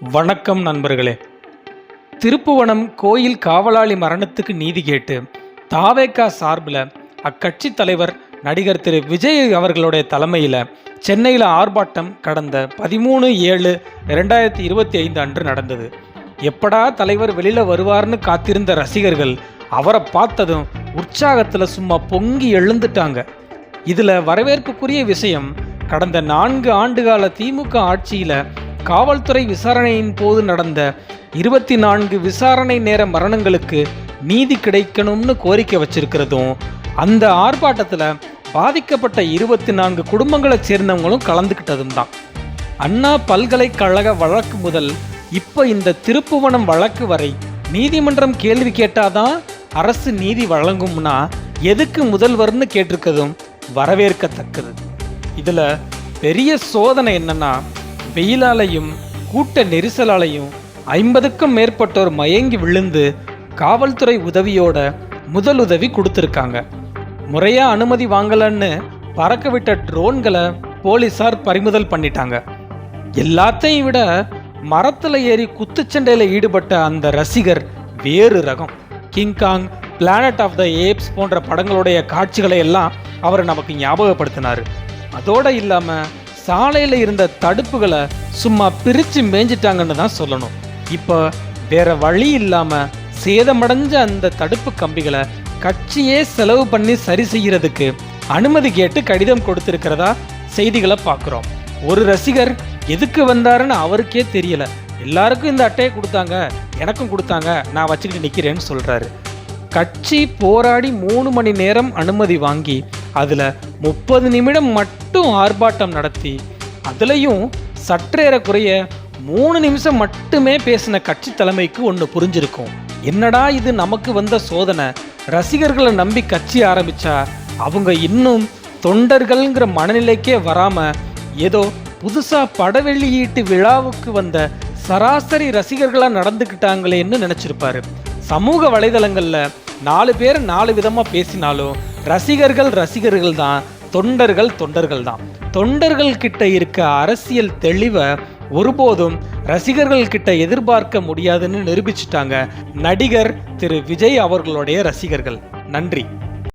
வணக்கம் நண்பர்களே. திருப்புவனம் கோயில் காவலாளி மரணத்துக்கு நீதி கேட்டு தாவேக்கா சார்பில் அக்கட்சி தலைவர் நடிகர் திரு விஜய் அவர்களுடைய தலைமையில் சென்னையில் ஆர்ப்பாட்டம் கடந்த பதிமூணு ஏழு ரெண்டாயிரத்தி இருபத்தி ஐந்து அன்று நடந்தது. எப்படா தலைவர் வெளியில் வருவார்னு காத்திருந்த ரசிகர்கள் அவரை பார்த்ததும் உற்சாகத்தில் சும்மா பொங்கி எழுந்துட்டாங்க. இதில் வரவேற்புக்குரிய விஷயம் கடந்த நான்கு ஆண்டுகால திமுக ஆட்சியில் காவல்துறை விசாரணையின் போது நடந்த இருபத்தி நான்கு விசாரணை நேர மரணங்களுக்கு நீதி கிடைக்கணும்னு கோரிக்கை வச்சிருக்கிறதும் அந்த ஆர்ப்பாட்டத்தில் பாதிக்கப்பட்ட இருபத்தி நான்கு குடும்பங்களை சேர்ந்தவங்களும் கலந்துக்கிட்டதும் தான். அண்ணா பல்கலைக்கழக வழக்கு முதல் இப்போ இந்த திருப்புவனம் வழக்கு வரை நீதிமன்றம் கேள்வி கேட்டாதான் அரசு நீதி வழங்கும்னா எதுக்கு முதல்வர்னு கேட்டிருக்கதும் வரவேற்கத்தக்கது. இதில் பெரிய சோதனை என்னன்னா வெயிலாலையும் கூட்ட நெரிசலாலையும் ஐம்பதுக்கும் மேற்பட்டோர் மயங்கி விழுந்து காவல்துறை உதவியோட முதலுதவி கொடுத்துருக்காங்க. முறையாக அனுமதி வாங்கலன்னு பறக்க விட்ட ட்ரோன்களை போலீஸார் பறிமுதல் பண்ணிட்டாங்க. எல்லாத்தையும் விட மரத்தில் ஏறி குத்துச்சண்டையில் ஈடுபட்ட அந்த ரசிகர் வேறு ரகம். King Kong Planet of the Apes போன்ற படங்களுடைய காட்சிகளை எல்லாம் அவர் நமக்கு ஞாபகப்படுத்தினார். அதோடு இல்லாமல் சாலையில் இருந்த தடுப்புகளை சும்மா பிரித்து மேய்ஞ்சிட்டாங்கன்னு தான் சொல்லணும். இப்போ வேற வழி இல்லாமல் சேதமடைஞ்ச அந்த தடுப்பு கம்பிகளை கட்சியே செலவு பண்ணி சரி செய்யறதுக்கு அனுமதி கேட்டு கடிதம் கொடுத்துருக்கிறதா செய்திகளை பார்க்குறோம். ஒரு ரசிகர் எதுக்கு வந்தாருன்னு அவருக்கே தெரியல. எல்லாருக்கும் இந்த அட்டையை கொடுத்தாங்க எனக்கும் கொடுத்தாங்க நான் வச்சுக்கிட்டு நிற்கிறேன்னு சொல்கிறாரு கட்சி போராடி மூணு மணி நேரம் அனுமதி வாங்கி அதில் முப்பது நிமிடம் மட்டும் ஆர்ப்பாட்டம் நடத்தி அதுலேயும் சற்றேறக்குறைய மூணு நிமிஷம் மட்டுமே பேசின கட்சி தலைமைக்கு ஒன்று புரிஞ்சிருக்கும். என்னடா இது நமக்கு வந்த சோதனை? ரசிகர்களை நம்பி கட்சி ஆரம்பித்தா அவங்க இன்னும் தொண்டர்கள்ங்கிற மனநிலைக்கே வராமல் ஏதோ புதுசாக பட வெளியீட்டு விழாவுக்கு வந்த சராசரி ரசிகர்களாக நடந்துக்கிட்டாங்களேன்னு நினச்சிருப்பாரு. சமூக வலைதளங்களில் நாலு பேர் நாலு விதமாக பேசினாலும் ரசிகர்கள் ரசிகர்கள் தான் தொண்டர்கள் தொண்டர்கள் தான் தொண்டர்கள் கிட்ட இருக்க அரசியல் தெளிவை ஒருபோதும் ரசிகர்கள் கிட்ட எதிர்பார்க்க முடியாதுன்னு நிரூபிச்சிட்டாங்க நடிகர் திரு விஜய் அவர்களுடைய ரசிகர்கள். நன்றி.